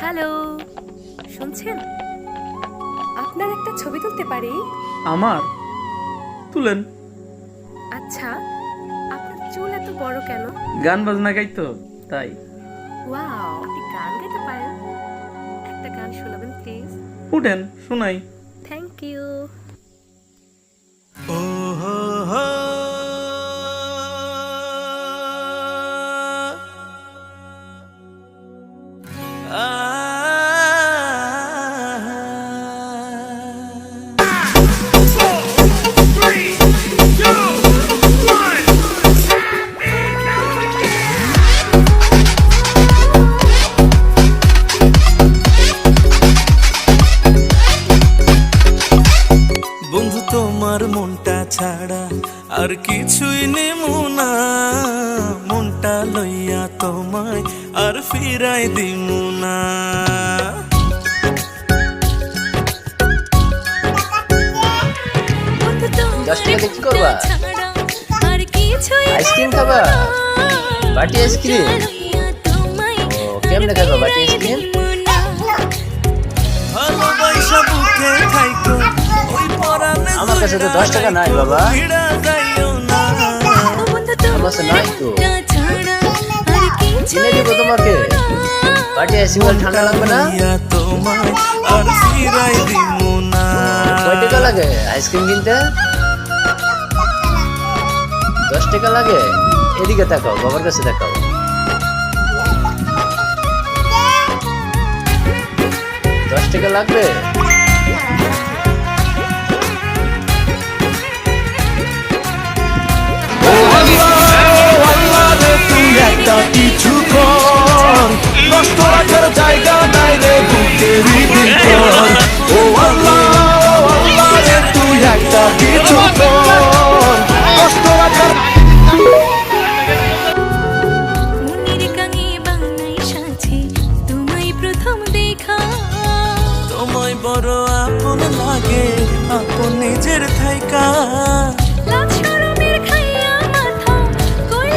Hello শুনছেন? আপনার একটা ছবি তুলতে পারি? আমার? তুলেন। আচ্ছা আপনার চুল এত বড় কেন? গান বাজনা গাইতো তাই। ওয়াও আপনি গান গাইতে পারেন। একটা গান শোনাবেন প্লিজ। উঠেন শোনাই। Thank you. আর কিছুই নেমু না মনটা লইয়া তোমায় আর ফিরাই দিমু না কি করবা? আইসক্রিম খাবা? বাটি আইসক্রিম? কেমনে খাবা বাটি আইসক্রিম? কাছে তো দশ টাকা নাই, বাবা। তোমাকে। আইসক্রিম ঠান্ডা লাগবে না? টাকা লাগে আইসক্রিম কিনতে? দশ টাকা লাগে? এদিকে তাকাও, বাবার কাছে দেখাও দশ টাকা লাগবে? দেখা। তোমায় বড় আপন লাগে আপন নিজের থাইকা